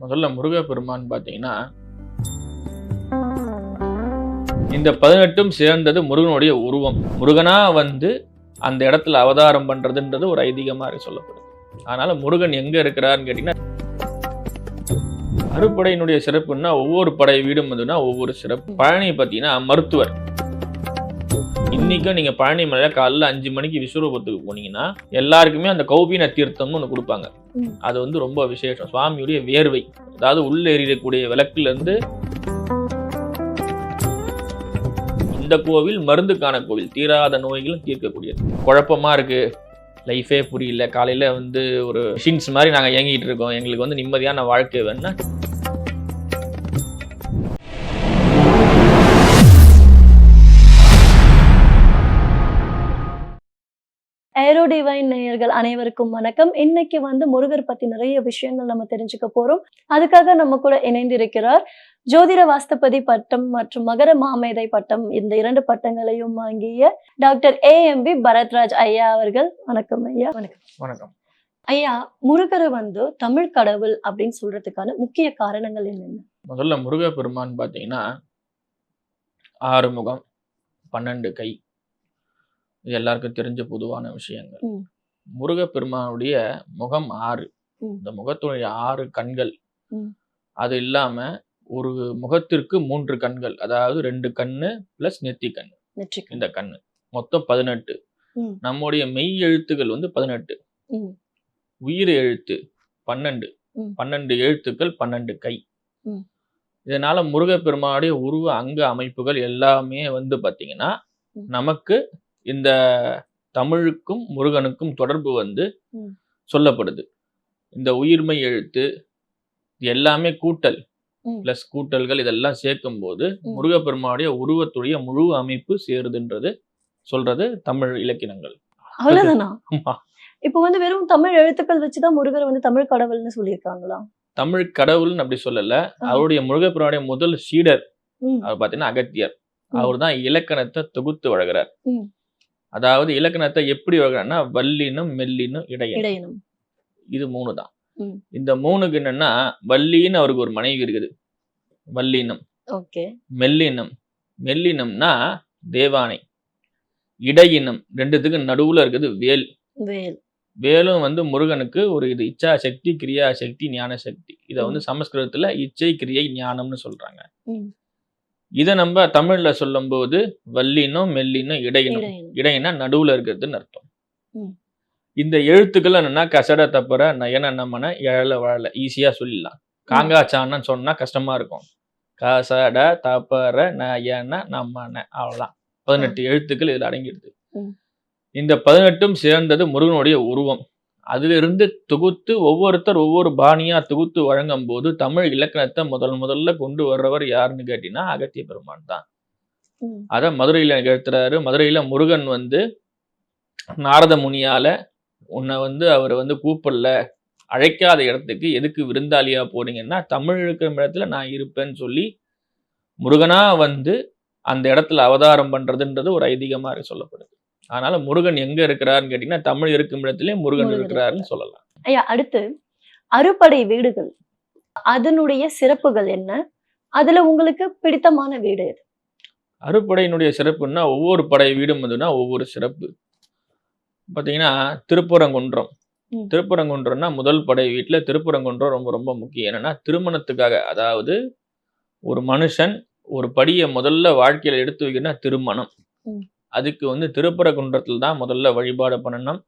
முதல்ல முருகப்பெருமான் பார்த்தீங்கன்னா இந்த பதினெட்டும் சேர்ந்தது முருகனுடைய உருவம். முருகனா வந்து அந்த இடத்துல அவதாரம் பண்றதுன்றது ஒரு ஐதீகமாக சொல்லப்படுது. அதனால முருகன் எங்க இருக்கிறாருன்னு கேட்டீங்கன்னா அறுப்படையினுடைய சிறப்புன்னா ஒவ்வொரு படை வீடும் வந்துன்னா ஒவ்வொரு சிறப்பு. பழனி பார்த்தீங்கன்னா மருத்துவர். இன்னைக்கும் நீங்க பழனி மலையில காலைல அஞ்சு மணிக்கு விஸ்வரூபத்துக்கு போனீங்கன்னா எல்லாருக்குமே அந்த கௌபீன தீர்த்தம்னு ஒன்று கொடுப்பாங்க. அது வந்து ரொம்ப விசேஷம். சுவாமியுடைய வேர்வை. அதாவது உள்ள எரியக்கூடிய விளக்குல இருந்து இந்த கோவில் மருந்துக்கான கோவில். தீராத நோய்களும் தீர்க்கக்கூடியது. குழப்பமா இருக்கு. லைஃபே புரியல. காலையில வந்து ஒரு மிஷின்ஸ் மாதிரி நாங்க இயங்கிட்டு இருக்கோம். எங்களுக்கு வந்து நிம்மதியான வாழ்க்கை வேணும்னா ஏரோ டிவைன் நேயர்கள் அனைவருக்கும் வணக்கம். இன்னைக்கு வந்து முருகர் பத்தி நிறைய விஷயங்கள் நம்ம தெரிஞ்சுக்க போறோம். அதுக்காக நம்ம கூட இணைந்திருக்கிறார் ஜோதிட வாஸ்துபதி பட்டம் மற்றும் மகர மாமேதை பட்டம் இந்த இரண்டு பட்டங்களையும் வாங்கிய doctor A M P Bharathraj ஐயா அவர்கள். வணக்கம் ஐயா. வணக்கம். வணக்கம். ஐயா முருகரை வந்து தமிழ் கடவுள் அப்படின்னு சொல்றதுக்கான முக்கிய காரணங்கள் என்னென்ன? முதல்ல முருகப்பெருமான் பார்த்தீங்கன்னா ஆறு முகம் பன்னெண்டு கை எல்லாருக்கும் தெரிஞ்ச பொதுவான விஷயங்கள். முருகப்பெருமானுடைய முகம் ஆறு. இந்த முகத்துடைய ஆறு கண்கள். அது இல்லாம ஒரு முகத்திற்கு மூன்று கண்கள் அதாவது ரெண்டு கண்ணு பிளஸ் நெத்தி கண் நெற்றிக்கு இந்த கண்ணு மொத்தம் பதினெட்டு. நம்முடைய மெய் எழுத்துக்கள் வந்து பதினெட்டு. உயிர் எழுத்து பன்னெண்டு. பன்னெண்டு எழுத்துக்கள் பன்னெண்டு கை. இதனால முருகப்பெருமானுடைய உருவ அங்க அமைப்புகள் எல்லாமே வந்து பாத்தீங்கன்னா. நமக்கு இந்த தமிழுக்கும் முருகனுக்கும் தொடர்பு வந்து. சொல்லப்படுது இந்த உயிர்மை எழுத்து எல்லாமே கூட்டல். பிளஸ் கூட்டல்கள் இதெல்லாம் சேர்க்கும்போது ம். முருகப்பெருமானுடைய உருவத்துடைய முழு அமைப்பு சேருதுன்றது சொல்றது தமிழ் இலக்கியங்கள் அவ்வளவுதானா ஆமா. இப்போ வந்து வெறும் தமிழ் எழுத்துக்கள் வச்சுதான் முருகர் வந்து தமிழ் கடவுள்னு சொல்லியிருக்காங்களா தமிழ் கடவுள்னு அப்படி சொல்லல. அவருடைய முருகப்பெருமானுடைய முதல் சீடர். அவர் பார்த்தீங்கன்னா அகத்தியர். அவர் தான் இலக்கணத்தை தொகுத்து வழங்குறார். அதாவது இலக்கணத்தை எப்படி வழங்குறாருன்னா வல்லினும் மெல்லினும் இடையன். இடையனம். இது மூணு தான். இந்த மூணுக்கு என்னன்னா வள்ளின்னு அவருக்கு ஒரு மனைவி இருக்குது. வல்லினம். ஓகே. மெல்லினம். மெல்லினம்னா தேவானை. இடையினம். ரெண்டுத்துக்கு நடுவுல இருக்குது வேல். வேல். வேலும் வந்து முருகனுக்கு ஒரு இது இச்சா சக்தி கிரியா சக்தி ஞான சக்தி இதை வந்து சமஸ்கிருதத்துல இச்சை கிரியை ஞானம்னு சொல்றாங்க. இதை நம்ம தமிழ்ல சொல்லும்போது வல்லினம் மெல்லினம் இடையினம் இடையினா. நடுவுல இருக்கிறதுன்னு அர்த்தம். இந்த எழுத்துக்கள் என்னன்னா கசட தப்பற நயன நம்மன எழல வாழல ஈஸியா சொல்லிடலாம். காங்காச்சான்னு சொன்னா கஷ்டமா இருக்கும். கசட தப்பற நயன நம்மன அவ்வளவுதான். பதினெட்டு எழுத்துக்கள் இதுல அடங்கிடுது. இந்த பதினெட்டும் சேர்ந்தது முருகனுடைய உருவம். அதிலிருந்து தொகுத்து ஒவ்வொருத்தர் ஒவ்வொரு பாணியா தொகுத்து வழங்கும் போது தமிழ் இலக்கணத்தை முதல் முதல்ல கொண்டு வர்றவர் யாருன்னு கேட்டீங்கன்னா அகத்திய பெருமான் தான். அத மதுரையில நிகழ்த்துறாரு. மதுரையில முருகன் வந்து நாரத முனியால உன்னை வந்து அவர் வந்து கூப்பிடல. அழைக்காத இடத்துக்கு எதுக்கு விருந்தாளியா போறீங்கன்னா தமிழ் இருக்கிற இடத்துல நான் இருப்பேன்னு சொல்லி முருகனா வந்து அந்த இடத்துல அவதாரம் பண்றதுன்றது ஒரு ஐதீகமா சொல்லப்படுது. அதனால முருகன் எங்க இருக்கிறாருன்னு கேட்டீங்கன்னா தமிழ் இருக்கும் இடத்திலே முருகன் இருக்கிறாருன்னு சொல்லலாம். ஐயா அடுத்து அறுபடை வீடுகள். அதனுடைய சிறப்புகள் என்ன? அதுல உங்களுக்கு பிடித்தமான வீடு எது? அறுப்படையினுடைய சிறப்புன்னா ஒவ்வொரு படை வீடும் வந்துன்னா ஒவ்வொரு சிறப்பு. பார்த்தீங்கன்னா திருப்பரங்குன்றம். ம். திருப்பரங்குன்றம்னா முதல் படை வீட்டில் திருப்பரங்குன்றம் ரொம்ப ரொம்ப முக்கியம். என்னன்னா திருமணத்துக்காக அதாவது ஒரு மனுஷன் ஒரு படியை முதல்ல வாழ்க்கையில எடுத்து வைக்கணும்னா திருமணம். அதுக்கு வந்து திருப்பரங்குன்றத்தில் தான் முதல்ல வழிபாடு பண்ணணும்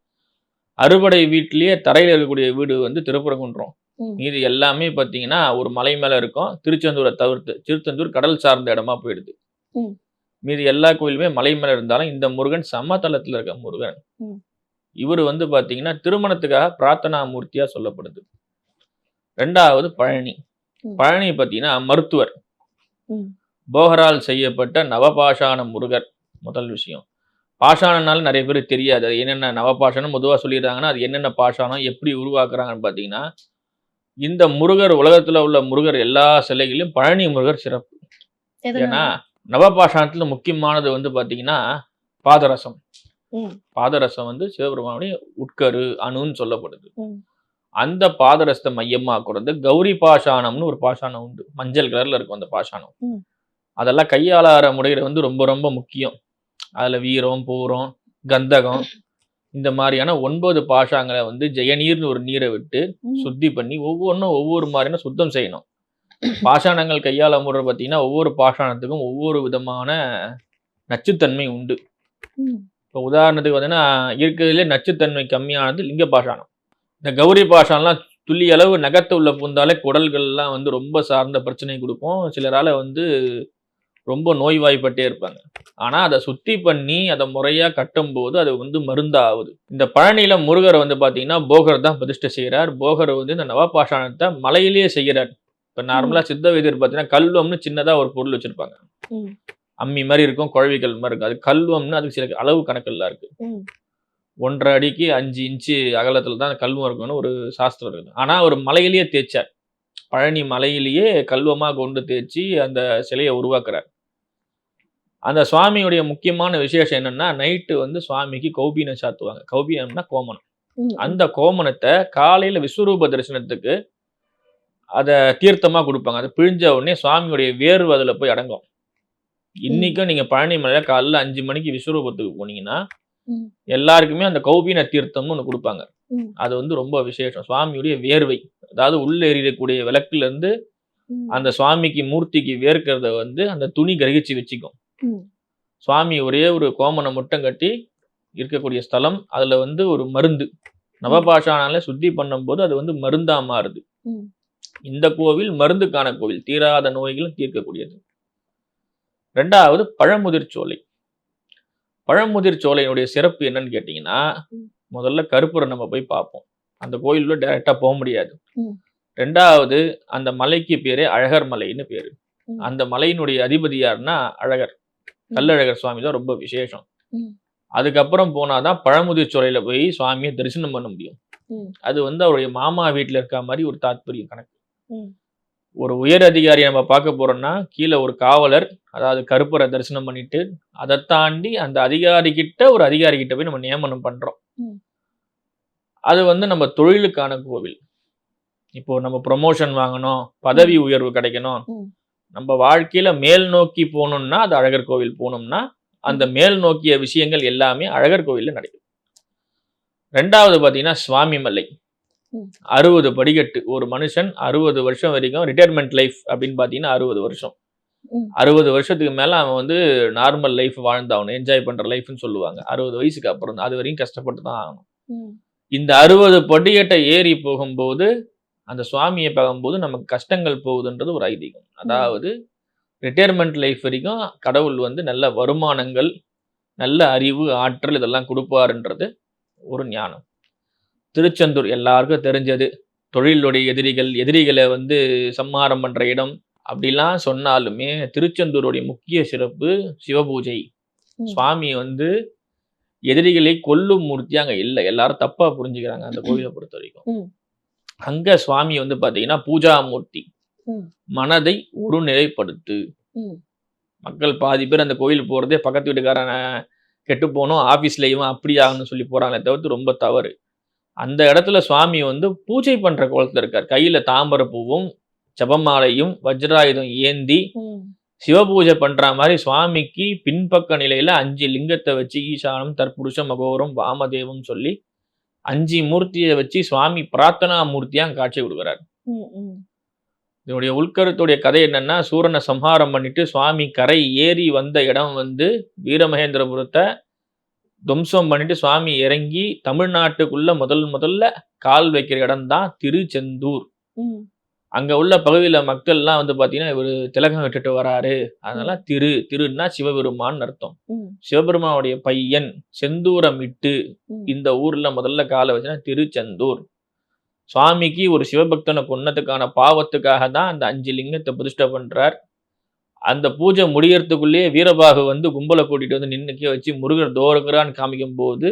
அறுபடை வீட்டிலேயே தரையில் இருக்கக்கூடிய வீடு வந்து திருப்பரங்குன்றம். மீதி எல்லாமே பார்த்தீங்கன்னா ஒரு மலை மேலே இருக்கும் திருச்செந்தூரை தவிர்த்து திருச்செந்தூர் கடல் சார்ந்த இடமா போயிடுது. மீதி எல்லா கோயிலுமே மலை மேலே இருந்தாலும் இந்த முருகன் சமதளத்தில் இருக்க முருகன். இவர் வந்து பார்த்தீங்கன்னா திருமணத்துக்காக பிரார்த்தனா மூர்த்தியா சொல்லப்படுது ரெண்டாவது பழனி. பழனி பார்த்தீங்கன்னா மருத்துவர். போகரால் செய்யப்பட்ட நவபாஷான முருகர் முதல் விஷயம் பாஷாணனால நிறைய பேர் தெரியாது அது என்னென்ன நவபாஷானம் பொதுவாக சொல்லிடுறாங்கன்னா அது என்னென்ன பாஷாணம் எப்படி உருவாக்குறாங்கன்னு பார்த்தீங்கன்னா இந்த முருகர் உலகத்துல உள்ள முருகர் எல்லா சிலைகளிலும் பழனி முருகர் சிறப்பு? ஏன்னா நவபாஷாணத்துல முக்கியமானது வந்து பார்த்தீங்கன்னா பாதரசம். பாதரசம் வந்து சிவபெருமானுடைய உட்கரு அணுன்னு சொல்லப்படுது. அந்த பாதரஸ்த மையமாக்குறது கௌரி பாஷாணம்னு ஒரு பாஷாணம் உண்டு மஞ்சள் கலர்ல இருக்கும் அந்த பாஷாணம் ம். அதெல்லாம் கையாளார முறைகள் வந்து ரொம்ப ரொம்ப முக்கியம் அதுல வீரம் பூரம் கந்தகம் இந்த மாதிரியான ஒன்பது பாஷாங்களை வந்து ஜெயநீர்னு ஒரு நீரை விட்டு. சுத்தி பண்ணி ஒவ்வொன்றும் ஒவ்வொரு மாதிரியான சுத்தம் செய்யணும் பாஷாணங்கள் கையாள முறை பார்த்தீங்கன்னா ஒவ்வொரு பாஷாணத்துக்கும் ஒவ்வொரு விதமான நச்சுத்தன்மை உண்டு. இப்போ உதாரணத்துக்கு பார்த்தீங்கன்னா இருக்கிறதுலே நச்சுத்தன்மை கம்மியானது லிங்க பாஷாணம் இந்த கௌரி பாஷாணம்லாம் துள்ளி அளவு நகர்த்த உள்ள பூந்தாலே குடல்கள்லாம் வந்து ரொம்ப சார்ந்த பிரச்சனை கொடுக்கும் சிலரால வந்து ரொம்ப நோய்வாய்ப்பட்டே இருப்பாங்க. ஆனா அதை சுத்தி பண்ணி அதை முறையா கட்டும்போது அது வந்து மருந்தாகுது. இந்த பழனியில முருகர் வந்து பாத்தீங்கன்னா போகர் தான் பிரதிஷ்டை செய்கிறார் போகர் வந்து இந்த நவபாஷாணத்தை மலையிலேயே செய்கிறார். இப்ப நார்மலா சித்த வைத்தியர் பார்த்தீங்கன்னா கல்வம்னு சின்னதா ஒரு பொருள் வச்சிருப்பாங்க. அம்மி மாதிரி இருக்கும் குழவிகள் மாதிரி இருக்கும். அது கல்வம்னு அதுக்கு சில அளவு கணக்கெல்லாம் இருக்கு. ம். ஒன்றரை அடிக்கு அஞ்சு இன்ச்சு அகலத்துல தான் கல்வம் இருக்கும்னு ஒரு சாஸ்திரம் இருக்கு. ஆனா ஒரு மலையிலேயே தேய்ச்சார். பழனி மலையிலேயே கல்வமா கொண்டு தேய்ச்சி அந்த சிலையை உருவாக்குறார். அந்த சுவாமியுடைய முக்கியமான விசேஷம் என்னன்னா நைட்டு வந்து சுவாமிக்கு கௌபீனம் சாத்துவாங்க கௌபீனம்னா கோமனம். அந்த கோமனத்தை காலையில விஸ்வரூப தரிசனத்துக்கு அதை தீர்த்தமா கொடுப்பாங்க அதை பிழிஞ்ச உடனே சுவாமியுடைய வேர்வு அதுல போய் அடங்கும் இன்னைக்கும் நீங்க பழனி மலையில காலைல அஞ்சு மணிக்கு விஸ்வரூபத்துக்கு போனீங்கன்னா. எல்லாருக்குமே அந்த கௌபீன தீர்த்தம்னு ஒன்று கொடுப்பாங்க. அது வந்து ரொம்ப விசேஷம் சுவாமியுடைய வேர்வை அதாவது உள்ள எரியக்கூடிய விளக்குல இருந்து ம். அந்த சுவாமிக்கு மூர்த்திக்கு வேர்க்கிறத வந்து அந்த துணி கிரகிச்சு வச்சுக்கும். சுவாமி ஒரே ஒரு கோமனம் மட்டும் கட்டி இருக்கக்கூடிய ஸ்தலம் அதுல வந்து ஒரு மருந்து. நவபாஷானால சுத்தி பண்ணும்போது அது வந்து மருந்தா மாறுது. இந்த கோவில் மருந்துக்கான கோவில் தீராத நோய்களும் தீர்க்கக்கூடியது. ரெண்டாவது பழமுதிர் சோலை. பழமுதிர் சோலையினுடைய சிறப்பு என்னன்னு கேட்டீங்கன்னா. முதல்ல கருப்புரை நம்ம போய் பார்ப்போம். அந்த கோயிலுள்ள டைரக்டா போக முடியாது. ரெண்டாவது அந்த மலைக்கு பேரே அழகர் மலைன்னு பேரு. அந்த மலையினுடைய அதிபதி யாருன்னா அழகர். கல்லழகர் சுவாமி தான் ரொம்ப விசேஷம். அதுக்கப்புறம் போனாதான் பழமுதிர் சோலையில போய் சுவாமியை தரிசனம் பண்ண முடியும். அது வந்து அவருடைய மாமா வீட்டுல இருக்க மாதிரி ஒரு தாத்பரிய கணக்கு. ஒரு உயர் அதிகாரி நம்ம பார்க்க போறோம்னா கீழே ஒரு காவலர் அதாவது கருப்பரை தரிசனம் பண்ணிட்டு அதை தாண்டி அந்த அதிகாரி கிட்ட ஒரு அதிகாரி கிட்ட போய் நம்ம நியமனம் பண்றோம். அது வந்து நம்ம தொழிலுக்கான கோவில் இப்போ நம்ம ப்ரொமோஷன் வாங்கணும் பதவி உயர்வு கிடைக்கணும். நம்ம வாழ்க்கையில மேல் நோக்கி போகணும்னா அது அழகர் கோவில் போகணும்னா அந்த மேல் நோக்கிய விஷயங்கள் எல்லாமே அழகர் கோவில்ல நடக்குது ரெண்டாவது பாத்தீங்கன்னா சுவாமி மலை. அறுபது படிக்கட்டு ஒரு மனுஷன் அறுபது வருஷம் வரைக்கும் ரிட்டையர்மெண்ட் லைஃப் அப்படின்னு பாத்தீங்கன்னா அறுபது வருஷம். அறுபது வருஷத்துக்கு மேல அவன் வந்து நார்மல் லைஃப் வாழ்ந்தாகணும் என்ஜாய் பண்ற லைஃப்னு சொல்லுவாங்க அறுபது வயசுக்கு அப்புறம். அது வரைக்கும் கஷ்டப்பட்டு தான் ஆகணும். இந்த அறுபது படிக்கட்டை ஏறி போகும்போது அந்த சுவாமியை பார்க்கும்போது நமக்கு கஷ்டங்கள் போகுதுன்றது ஒரு ஐதீகம். அதாவது ரிட்டையர்மெண்ட் லைஃப் வரைக்கும் கடவுள் வந்து நல்ல வருமானங்கள் நல்ல அறிவு ஆற்றல் இதெல்லாம் கொடுப்பாருன்றது ஒரு ஞானம். திருச்செந்தூர் எல்லாருக்கும் தெரிஞ்சது. தொழிலுடைய எதிரிகள் எதிரிகளை வந்து சம்ஹாரம் பண்ற இடம் அப்படிலாம் சொன்னாலுமே திருச்செந்தூருடைய முக்கிய சிறப்பு சிவபூஜை. சுவாமி வந்து எதிரிகளை கொல்லும் மூர்த்தி அங்க இல்லை. எல்லாரும் தப்பா புரிஞ்சுக்கிறாங்க அந்த கோயிலை பொறுத்த வரைக்கும். அங்க சுவாமி வந்து பாத்தீங்கன்னா பூஜா மூர்த்தி. மனதை ஒருநிலைப்படுத்து ம். மக்கள் பாதி பேர் அந்த கோயில் போறதே பக்கத்து வீட்டுக்காரன் கெட்டு போகணும் இவன் அப்படி ஆகணும்னு சொல்லி போறாங்களே தவிர்த்து ரொம்ப தவறு அந்த இடத்துல சுவாமி வந்து பூஜை பண்ற கோலத்துல இருக்கார் கையில தாமரை பூவும் ஜபமாலையும் வஜ்ராயுதம் ஏந்தி ம். சிவபூஜை பண்ற மாதிரி சுவாமிக்கு பின்பக்க நிலையில அஞ்சு லிங்கத்தை வச்சு ஈசானம் தற்புருஷம் மகோரம் வாமதேவம் சொல்லி அஞ்சு மூர்த்தியை வச்சு சுவாமி பிரார்த்தனா மூர்த்தியா காட்சி கொடுக்குறார். இதனுடைய உள்கருத்துடைய கதை என்னன்னா சூரனை சம்ஹாரம் பண்ணிட்டு சுவாமி கரை ஏறி வந்த இடம் வந்து வீரமகேந்திரபுரத்தை துவம்சம் பண்ணிட்டு சுவாமி இறங்கி தமிழ்நாட்டுக்குள்ள முதல் முதல்ல கால் வைக்கிற இடம் தான் திருச்செந்தூர். அங்க உள்ள பகுதியில மக்கள்லாம் வந்து பாத்தீங்கன்னா இவர் திலகம் விட்டுட்டு வராரு அதனால திரு திருன்னா சிவபெருமான் அர்த்தம். சிவபெருமானுடைய பையன் செந்தூரம் இட்டு. இந்த ஊர்ல முதல்ல காலை வச்சுன்னா திருச்செந்தூர் சுவாமிக்கு ஒரு சிவபக்தனை கொன்னதுக்கான பாவத்துக்காக தான் அந்த அஞ்சு லிங்கத்தை பிரதிஷ்டை பண்றார் அந்த பூஜை முடியறதுக்குள்ளேயே வீரபாகு வந்து கும்பலை கூட்டிட்டு வந்து நின்னுக்க வச்சு முருகர் தோறுகிறான்னு காமிக்கும் போது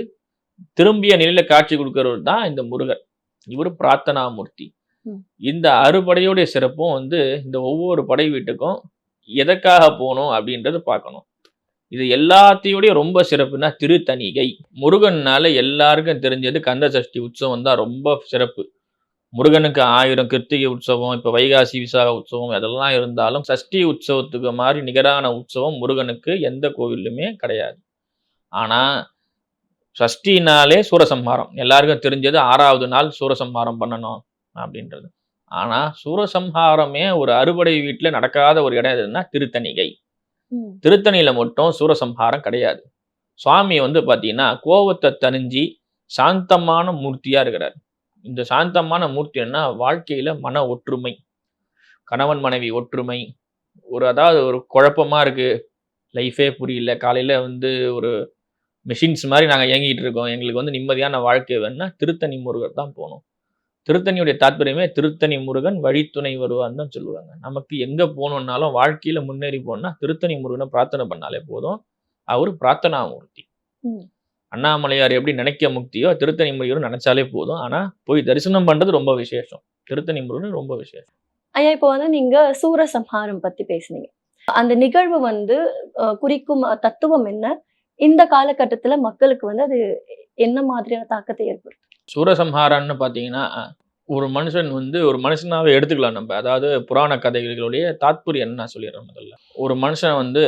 திரும்பிய நிலையில காட்சி கொடுக்கிறவர் தான் இந்த முருகர் இவர் பிரார்த்தனாமூர்த்தி ம். இந்த அறுபடையுடைய சிறப்பும் வந்து இந்த ஒவ்வொரு படை வீட்டுக்கும் எதற்காக போகணும் அப்படின்றத பார்க்கணும். இது எல்லாத்தையோடய ரொம்ப சிறப்புனா திருத்தணிகை. முருகன்னால எல்லாருக்கும் தெரிஞ்சது கந்த சஷ்டி உற்சவம் தான் ரொம்ப சிறப்பு. முருகனுக்கு ஆயிரம் கிருத்திகை உற்சவம் இப்போ வைகாசி விசாக உற்சவம் அதெல்லாம் இருந்தாலும் சஷ்டி உற்சவத்துக்கு மாதிரி நிகரான உற்சவம் முருகனுக்கு எந்த கோவிலுமே கிடையாது. ஆனால் சஷ்டினாலே சூரசம்ஹாரம். எல்லாருக்கும் தெரிஞ்சது ஆறாவது நாள் சூரசம்ஹாரம் பண்ணணும். அப்படின்றது. ஆனால் சூரசம்ஹாரமே ஒரு அறுபடை வீட்டில் நடக்காத ஒரு இடம் எதுன்னா திருத்தணிகை. திருத்தணியில மட்டும் சூரசம்ஹாரம் கிடையாது. சுவாமி வந்து பார்த்தீங்கன்னா கோவத்தை தணிஞ்சி சாந்தமான மூர்த்தியா இருக்கிறார். இந்த சாந்தமான மூர்த்தி என்ன வாழ்க்கையில மன ஒற்றுமை கணவன் மனைவி ஒற்றுமை ஒரு அதாவது ஒரு குழப்பமா இருக்கு. லைஃபே புரியல. காலையில வந்து ஒரு மிஷின்ஸ் மாதிரி நாங்கள் இயங்கிட்டு இருக்கோம். எங்களுக்கு வந்து நிம்மதியான வாழ்க்கை வேணும்னா திருத்தணி முருகர் தான் போகணும். திருத்தணியுடைய தாற்பயமே திருத்தணி முருகன் வழித்துணை வருவான்னு தான் சொல்லுவாங்க. நமக்கு எங்க போகணுன்னாலும் வாழ்க்கையில முன்னேறி போகணும்னா திருத்தணி முருகனை பிரார்த்தனை பண்ணாலே போதும். அவர் பிரார்த்தனா மூர்த்தி. அண்ணாமலையார் எப்படி நினைக்க முக்தியோ திருத்தணி முருகரும் நினைச்சாலே போதும். ஆனா போய் தரிசனம் பண்றது ரொம்ப விசேஷம். திருத்தணி முருகன் ரொம்ப விசேஷம். ஐயா இப்போ வந்து நீங்க சூரசம்ஹாரம் பத்தி பேசுனீங்க. அந்த நிகழ்வு வந்து குறிக்கும் தத்துவம் என்ன? இந்த காலகட்டத்துல மக்களுக்கு வந்து அது என்ன மாதிரியான தாக்கத்தை ஏற்படுத்தும்? சூரசம்ஹாரம்னு பார்த்தீங்கன்னா ஒரு மனுஷன் வந்து ஒரு மனுஷனாவே எடுத்துக்கலாம் நம்ம. அதாவது புராண கதைகளுடைய தாத்பரியம் நான் சொல்லிடுறேன் முதல்ல. ஒரு மனுஷன் வந்து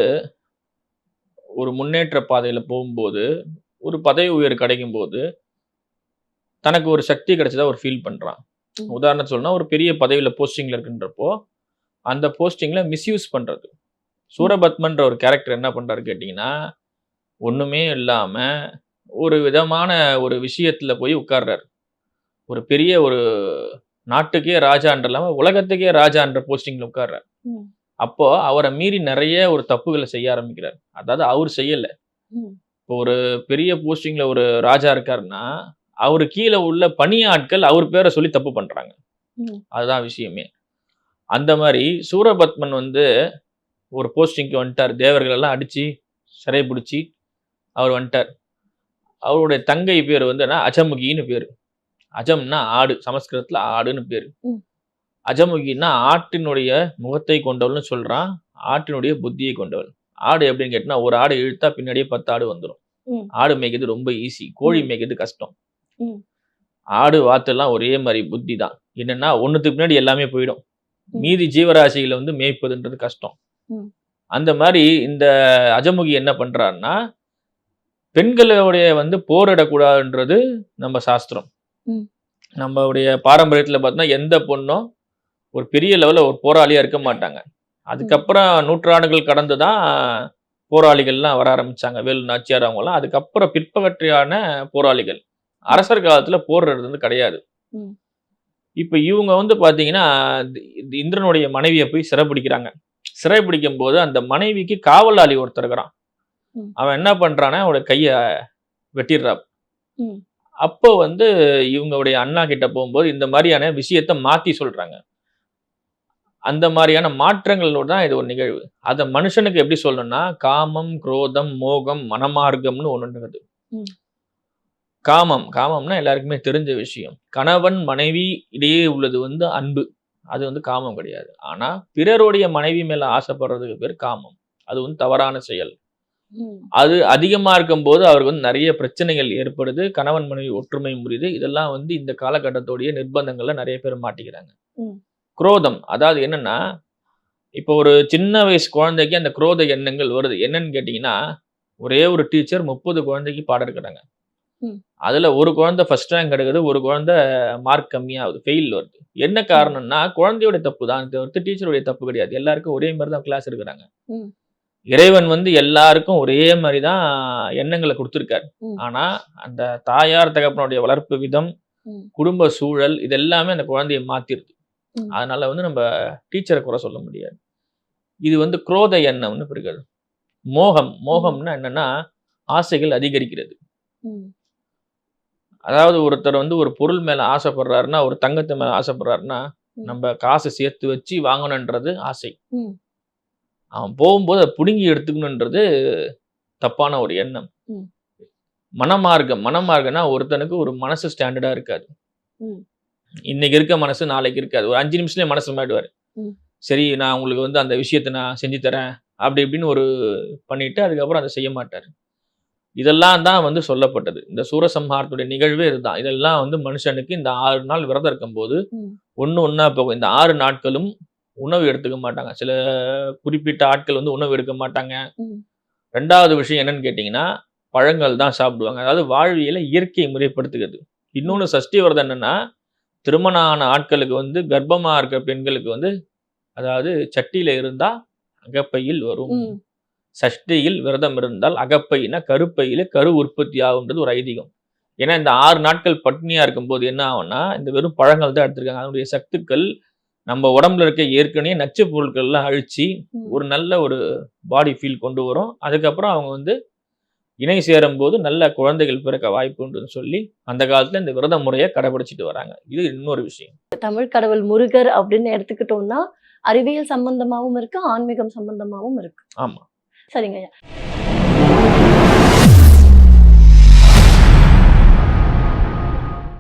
ஒரு முன்னேற்ற பாதையில போகும்போது ஒரு பதவி உயர் கிடைக்கும் போது தனக்கு ஒரு சக்தி கிடைச்சதா ஒரு ஃபீல் பண்றான். ம். உதாரணம் சொல்லணும்னா ஒரு பெரிய பதவியில போஸ்டிங்ல இருக்குன்றப்போ அந்த போஸ்டிங்ல மிஸ்யூஸ் பண்றது. சூரபத்மன்ற ஒரு கேரக்டர் என்ன பண்றாரு கேட்டிங்கன்னா ஒண்ணுமே இல்லாம ஒரு விதமான ஒரு விஷயத்துல போய் உட்கார்றாரு. ஒரு பெரிய ஒரு நாட்டுக்கே ராஜான்ற இல்லாம உலகத்துக்கே ராஜான்ற போஸ்டிங்ல உட்கார்றாரு. அப்போ அவரை மீறி நிறைய ஒரு தப்புகளை செய்ய ஆரம்பிக்கிறார். அதாவது அவர் செய்யல. இப்போ ஒரு பெரிய போஸ்டிங்ல ஒரு ராஜா இருக்காருன்னா அவரு கீழே உள்ள பணியாட்கள் அவர் பேரை சொல்லி தப்பு பண்றாங்க. அதுதான் விஷயமே. அந்த மாதிரி சூரபத்மன் வந்து ஒரு போஸ்டிங்க்கு வந்துட்டார். தேவர்கள் எல்லாம் அடிச்சு சிறை பிடிச்சி அவர் வந்துட்டார். அவருடைய தங்கை பேர் வந்து என்ன அஜமுகின்னு பேர் அஜம்னா ஆடு சமஸ்கிருதத்துல ஆடுன்னு பேர். அஜமுகின்னா ஆட்டினுடைய முகத்தை கொண்டவள்னு சொல்றான் ஆட்டினுடைய புத்தியை கொண்டவள் ஆடு எப்படின்னு கேட்டினா ஒரு ஆடு இழுத்தா பின்னாடியே பத்து ஆடு வந்துடும். ஆடு மேய்க்கிறது ரொம்ப ஈஸி கோழி. மேய்க்கிறது கஷ்டம். ஆடு வாத்தெல்லாம் ஒரே மாதிரி புத்தி தான் என்னன்னா ஒண்ணுத்துக்கு பின்னாடி எல்லாமே போயிடும். மீதி ஜீவராசிகளை வந்து மேய்ப்பதுன்றது கஷ்டம். அந்த மாதிரி இந்த அஜமுகி என்ன பண்றாருன்னா பெண்களுடைய வந்து போரிடக்கூடாதுன்றது நம்ம சாஸ்திரம். நம்மளுடைய பாரம்பரியத்துல பார்த்தோம்னா எந்த பொண்ணும் ஒரு பெரிய லெவல்ல ஒரு போராளியா இருக்க மாட்டாங்க. அதுக்கப்புறம் நூற்றாண்டுகள் கடந்து தான் போராளிகள்லாம் வர ஆரம்பிச்சாங்க. வேலு நாச்சியார் அவங்கலாம் அதுக்கப்புறம் பிற்பகற்றியான போராளிகள். அரசர் காலத்துல போடுறது வந்து கிடையாது. இப்ப இவங்க வந்து பாத்தீங்கன்னா இந்த இந்திரனுடைய மனைவியை போய் சிறைப்பிடிக்கிறாங்க சிறைப்பிடிக்கும் போது அந்த மனைவிக்கு காவலாளி ஒருத்தர் இருக்கிறான். அவன் என்ன பண்றான்னா அவனோட கைய வெட்டிடுறான். ம். அப்போ வந்து இவங்களுடைய அண்ணா கிட்ட போகும்போது இந்த மாதிரியான விஷயத்த மாத்தி சொல்றாங்க. அந்த மாதிரியான மாற்றங்களோட தான் இது ஒரு நிகழ்வு. அதை மனுஷனுக்கு எப்படி சொல்லணும்னா காமம் குரோதம் மோகம் மனமார்க்கம்னு ஒன்று இருக்குது ம். காமம் காமம்னா எல்லாருக்குமே தெரிஞ்ச விஷயம். கணவன் மனைவி இடையே உள்ளது வந்து அன்பு. அது வந்து காமம் கிடையாது. ஆனா பிறருடைய மனைவி மேல ஆசைப்படுறதுக்கு பேர் காமம். அது வந்து தவறான செயல். அது அதிகமா இருக்கும்போது அவருக்கு வந்து நிறைய பிரச்சனைகள் ஏற்படுது கணவன் மனைவி ஒற்றுமை முறியுது. இதெல்லாம் வந்து இந்த காலகட்டத்தோடைய நிர்பந்தங்கள்ல நிறைய பேர் மாட்டிக்கிறாங்க. குரோதம் அதாவது என்னன்னா இப்போ ஒரு சின்ன வயசு குழந்தைக்கு அந்த குரோத எண்ணங்கள் வருது. என்னன்னு கேட்டிங்கன்னா ஒரே ஒரு டீச்சர் முப்பது குழந்தைக்கு பாடம் எடுக்கிறாங்க. அதுல ஒரு குழந்தை ஃபர்ஸ்ட் ரேங்க் எடுக்குது ஒரு குழந்தை மார்க் கம்மியாகுது ஃபெயில் வருது. என்ன காரணம்னா குழந்தையோட தப்பு தான். தவிர்த்து டீச்சருடைய தப்பு கிடையாது. எல்லாருக்கும் ஒரே மாதிரி தான் கிளாஸ் எடுக்கிறாங்க. இறைவன் வந்து எல்லாருக்கும் ஒரே மாதிரி தான் எண்ணங்களை கொடுத்துருக்காரு. ஆனா அந்த தாயார் தகப்பனுடைய வளர்ப்பு விதம். குடும்ப சூழல் இது எல்லாமே அந்த குழந்தையை மாத்திருது. அதனால வந்து நம்ம டீச்சரை குறை சொல்ல முடியாது இது வந்து குரோத எண்ணம்னு பிறகு மோகம் மோகம்னா என்னன்னா ஆசைகள் அதிகரிக்கிறது. அதாவது ஒருத்தர் வந்து ஒரு பொருள் மேல ஆசைப்படுறாருன்னா ஒரு தங்கத்து மேல ஆசைப்படுறாருன்னா. நம்ம காசை சேர்த்து வச்சு வாங்கணுன்றது ஆசை. அவன் போகும்போது அதை பிடுங்கி எடுத்துக்கணுன்றது தப்பான ஒரு எண்ணம். மனமார்க்கம் மனமார்க்கம்னா ஒருத்தனுக்கு ஒரு மனசு ஸ்டாண்டர்டா இருக்காது. இன்னைக்கு இருக்க மனசு நாளைக்கு இருக்காது. ஒரு அஞ்சு நிமிஷத்துலயே மனசு மாட்டுவார் ம். சரி நான் உங்களுக்கு வந்து அந்த விஷயத்தை நான் செஞ்சு தரேன். அப்படி இப்படின்னு ஒரு பண்ணிட்டு அதுக்கப்புறம் அதை செய்ய மாட்டார். இதெல்லாம் தான் வந்து சொல்லப்பட்டது. இந்த சூரசம்ஹாரத்துடைய நிகழ்வே இதுதான். இதெல்லாம் வந்து மனுஷனுக்கு இந்த ஆறு நாள் விரதம் இருக்கும்போது. ஒண்ணு ஒண்ணா போகும். இந்த ஆறு நாட்களும் உணவு எடுத்துக்க மாட்டாங்க. சில குறிப்பிட்ட ஆட்கள் வந்து உணவு எடுக்க மாட்டாங்க. ரெண்டாவது விஷயம் என்னன்னு கேட்டிங்கன்னா பழங்கள் தான் சாப்பிடுவாங்க. அதாவது வாழ்வியலை இயற்கையை முறைப்படுத்துகிறது. இன்னொன்று சஷ்டி விரதம் என்னன்னா திருமணம் ஆன ஆட்களுக்கு வந்து கர்ப்பமா இருக்கிற பெண்களுக்கு வந்து அதாவது சட்டியில இருந்தா அகப்பையில் வரும். சஷ்டியில் விரதம் இருந்தால் அகப்பைனா கருப்பையில கரு உற்பத்தி ஆகுன்றது ஒரு ஐதீகம். ஏன்னா இந்த ஆறு நாட்கள் பட்னியா இருக்கும்போது என்ன ஆகும்னா இந்த வெறும் பழங்கள் தான் எடுத்திருக்காங்க. அதனுடைய சத்துக்கள் நம்ம உடம்புல இருக்க ஏற்கனவே நச்சு பொருட்கள்லாம் அழிச்சு. ஒரு நல்ல ஒரு பாடி ஃபீல் கொண்டு வரும். அதுக்கப்புறம் அவங்க வந்து இணை சேரும் போது நல்ல குழந்தைகள் பிறக்க வாய்ப்பு உண்டுன்னு சொல்லி அந்த காலத்துல இந்த விரத முறையை கடைபிடிச்சிட்டு வராங்க. இது இன்னொரு விஷயம். தமிழ் கடவுள் முருகர் அப்படின்னு எடுத்துக்கிட்டோம்னா அறிவியல் சம்பந்தமாவும் இருக்கு ஆன்மீகம் சம்பந்தமாவும் இருக்கு. ஆமா. சரிங்க